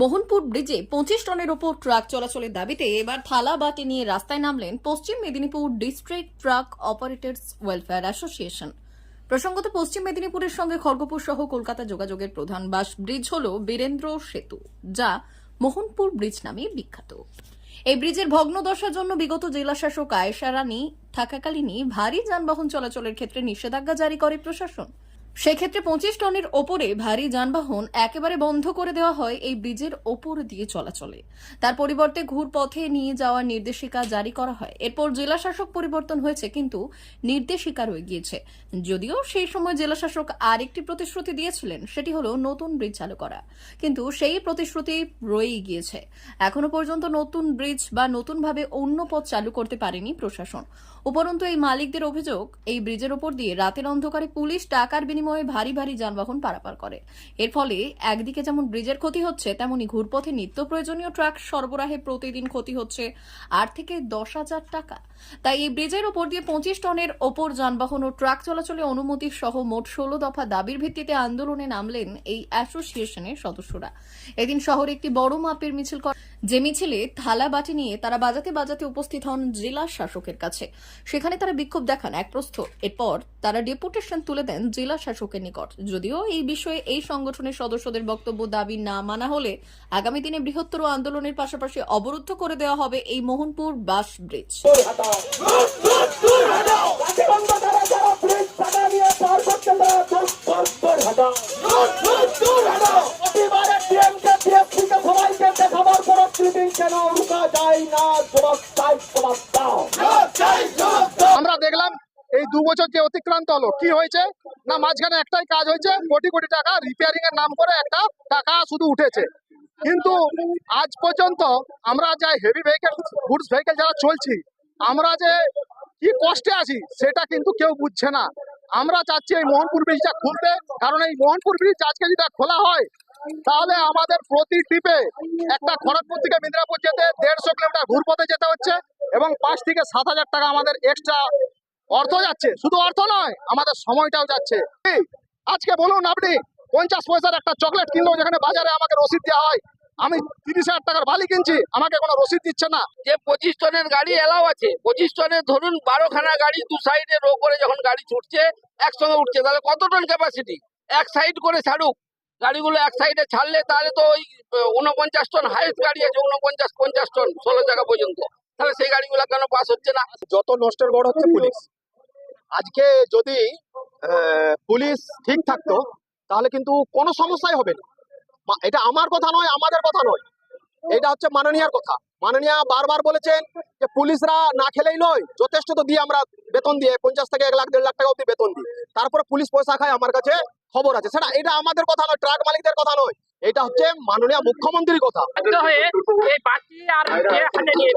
মোহনপুর ব্রিজে পঁচিশ টনের ওপর ট্রাক চলাচলের দাবিতে এবার থালা বাটি নিয়ে রাস্তায় নামলেন Paschim Medinipur district truck operators welfare association. প্রসঙ্গত পশ্চিম মেদিনীপুরের সঙ্গে খড়গপুর সহ কলকাতা যোগাযোগের প্রধান বাস ব্রিজ হল বীরেন্দ্র সেতু, যা মোহনপুর ব্রিজ নামে বিখ্যাত। এই ব্রিজের ভগ্নদশার জন্য বিগত জেলাশাসক আয়েশা রানী, থাকাকালীনই ভারী যানবাহন চলাচলের ক্ষেত্রে নিষেধাজ্ঞা জারি করে প্রশাসন। সেক্ষেত্রে পঁচিশ টনের ওপরে ভারী যানবাহন একেবারে বন্ধ করে দেওয়া হয় এই ব্রিজের ওপর দিয়ে চলাচলে। তার পরিবর্তে ঘুরপথে নিয়ে যাওয়ার নির্দেশিকা জারি করা হয়। এরপর জেলা শাসক পরিবর্তন হয়েছে, কিন্তু নির্দেশিকা রয়ে গিয়েছে যদিও সেই সময় জেলা শাসক আরেকটি প্রতিশ্রুতি দিয়েছিলেন, সেটি হলো নতুন ব্রিজ চালু করা। কিন্তু সেই প্রতিশ্রুতি রয়েই গিয়েছে। এখনও পর্যন্ত নতুন ব্রিজ বা নতুনভাবে অন্য পথ চালু করতে পারেনি প্রশাসন। উপরন্তু এই মালিকদের অভিযোগ, এই ব্রিজের ওপর দিয়ে রাতের অন্ধকারে পুলিশ টাকার বিনিময়ে ভারী ভারী যানবাহন পারাপার করে। এর ফলে একদিকে যেমন ব্রিজের ক্ষতি হচ্ছে, তেমনি ঘুরপথে নিত্য প্রয়োজনীয় ট্রাক সরবরাহে প্রতিদিন ক্ষতি হচ্ছে আট থেকে দশ হাজার টাকা। তাই এই ব্রিজের ওপর দিয়ে পঁচিশ টনের ওপর যানবাহন ও ট্রাক চলাচলে অনুমতি সহ মোট ষোলো দফা দাবির ভিত্তিতে আন্দোলনে নামলেন এই অ্যাসোসিয়েশনের সদস্যরা। এদিন শহরে একটি বড় মাপের মিছিল করে যে মিছিলে থালা বাটি নিয়ে তারা বাজাতে বাজাতে উপস্থিত হন জেলা শাসকের কাছে সেখানে তারা বিক্ষোভ দেখান এক প্রস্থ এরপর তারা ডেপুটেশন তুলে দেন জেলা শাসকের নিকট যদিও এই বিষয়ে এই সংগঠনের সদস্যদের বক্তব্য দাবি না মানা হলে আগামী দিনে বৃহত্তর আন্দোলনের পাশাপাশি অবরুদ্ধ করে দেওয়া হবে এই মোহনপুর বাস ব্রিজ কেন রুকা যায় না জবাব চাই জবাব দাও। আমরা দেখলাম এই দু বছর যে অতিক্রান্ত হলো কি হয়েছে? না মাঝখানে একটাই কাজ হয়েছে কোটি কোটি টাকা রিপেয়ারিং এর নাম করে একটা টাকা শুধু উঠেছে। কিন্তু আজ পর্যন্ত আমরা যা হেভি ভেহিকেল গুডস ভেহিকেল যারা চলছি আমরা যে কি কষ্টে আছি সেটা কিন্তু কেউ বুঝছে না। আমরা চাচ্ছি এই মোহনপুর ব্রিজটা খুলতে কারণ এই মোহনপুর ব্রিজ আজকে যেটা খোলা হয় তাহলে আমাদের প্রতি ট্রিপে একটা খড়গপুর থেকে মেদিনীপুর যেতে দেড়শো কিলোমিটার ঘুরপথে যেতে হচ্ছে এবং পাঁচ থেকে সাত হাজার টাকা আমাদের এক্সট্রা অর্থ যাচ্ছে। শুধু অর্থ নয়, আমাদের সময়টাও যাচ্ছে। আজকে বলুন আপনি, পঞ্চাশ পয়সার একটা চকলেট কিনলেও যেখানে বাজারে আমাকে রসিদ দেওয়া হয়। আমি তিরিশ হাজার টাকার বালি কিনছি, আমাকে কোনো রসিদ দিচ্ছে না। যে পঁচিশ টনের গাড়ি এলাও আছে, পঁচিশ টনের ধরুন বারোখানা গাড়ি দু সাইডে রো করে যখন গাড়ি ছুটছে, একসঙ্গে উঠছে, তাহলে কত টন ক্যাপাসিটি এক সাইড করে ছাড়ুক। গাড়িগুলো এক সাইডে ছাড়লে তাহলে তো ওই উনপঞ্চাশ টন হাইস্ট গাড়ি আছে উনপঞ্চাশ পঞ্চাশ টন ষোলো জায়গা পর্যন্ত। তাহলে সেই গাড়িগুলো কেন পাস হচ্ছে না? যত নষ্টের গড় হচ্ছে পুলিশ আজকে যদি আহ, পুলিশ ঠিক থাকতো তাহলে কিন্তু কোনো সমস্যাই হবে না। এটা আমার কথা নয় আমাদের কথা নয়। এটা হচ্ছে মাননীয়ার কথা। মাননীয়া বারবার বলেছেন যে পুলিশরা না খেলেই নয় যথেষ্ট তো দিয়ে আমরা বেতন দিয়ে পঞ্চাশ থেকে এক লাখ দেড় লাখ টাকা অব্দি বেতন দিই। তারপরে পুলিশ পয়সা খায় আমার কাছে খবর আছে। সেটা এটা আমাদের কথা নয় ট্রাক মালিকদের কথা নয়। এটা হচ্ছে মাননীয় মুখ্যমন্ত্রীর কথা। এই বাতি আর নিয়ে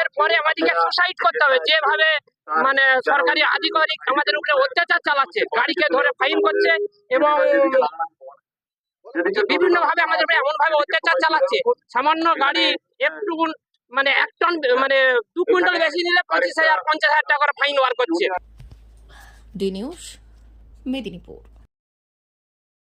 এরপরে আমাদেরকে সুসাইড করতে হবে। যেভাবে মানে সরকারি আধিকারিক আমাদের উপরে অত্যাচার চালাচ্ছে গাড়িকে ধরে ফাইন করছে এবং বিভিন্ন ভাবে আমাদের উপরে এমন ভাবে অত্যাচার চালাচ্ছে সামান্য গাড়ি একটু মানে এক টন মানে দু কুইন্টাল বেশি নিলে পঁচিশ হাজার পঞ্চাশ হাজার টাকা করে ফাইন ওয়ার করছে। D news Medinipur.